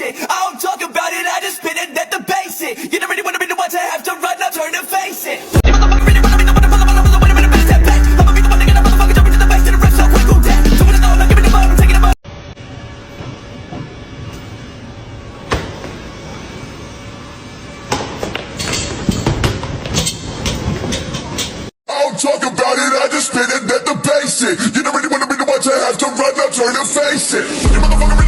shit. I don't talk about it, I just spit it at the basic. You don't really wanna be the one to have to run, now turn and face it. Talk about it, I just spit it at the basic. You don't really wanna be the one to have to run, up, turn and face it. You motherfucker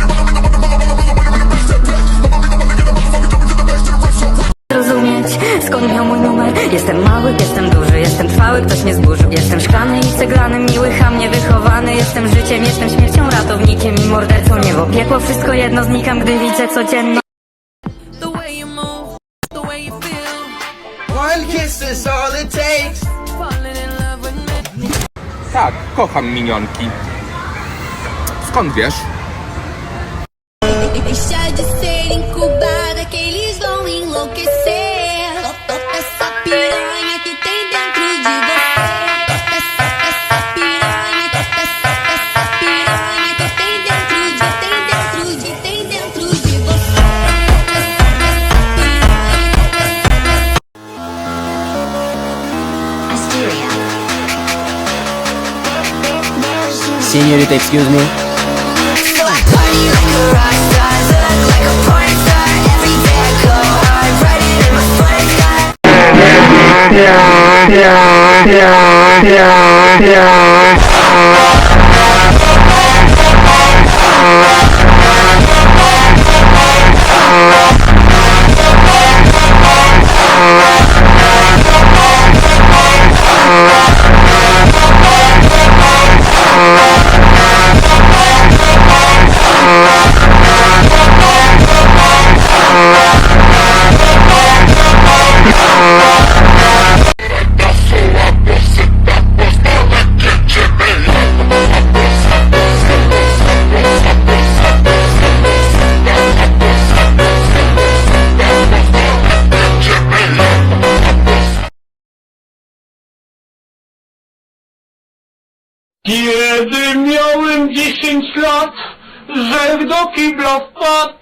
skąd miał mój numer Jestem mały, jestem duży, jestem trwały, ktoś mnie zburzył Jestem szklany i ceglany, miły, ham, niewychowany Jestem życiem, jestem śmiercią, ratownikiem i mordercą Niebo, piekło, wszystko jedno, znikam, gdy widzę codzienno. Tak, kocham minionki. Skąd wiesz? Senorita, excuse me. Like a rock star, Kiedy miałem 10 lat, że do kibla wpadł.